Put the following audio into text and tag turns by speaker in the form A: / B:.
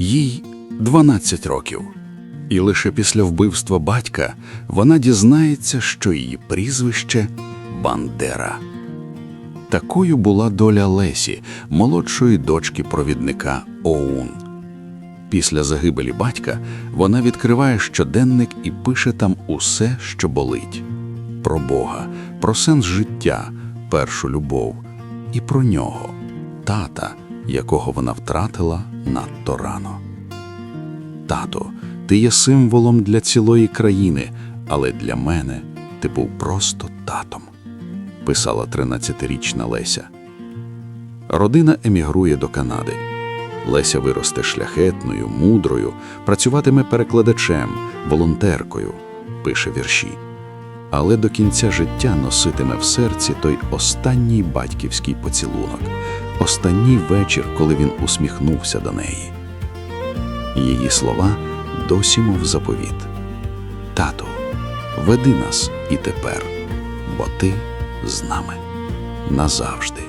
A: їй 12 років. І лише після вбивства батька вона дізнається, що її прізвище Бандера. Такою була доля Лесі, молодшої дочки провідника ОУН. Після загибелі батька вона відкриває щоденник і пише там усе, що болить: про Бога, про сенс життя, першу любов і про нього, тата, якого вона втратила надто рано. Тато, ти є символом для цілої країни, але для мене ти був просто татом, писала 13-річна Леся. Родина емігрує до Канади. Леся виросте шляхетною, мудрою, працюватиме перекладачем, волонтеркою, пише вірші. Але до кінця життя носитиме в серці той останній батьківський поцілунок, останній вечір, коли він усміхнувся до неї. Її слова досі мов заповіт. Тату, веди нас і тепер, бо ти з нами назавжди.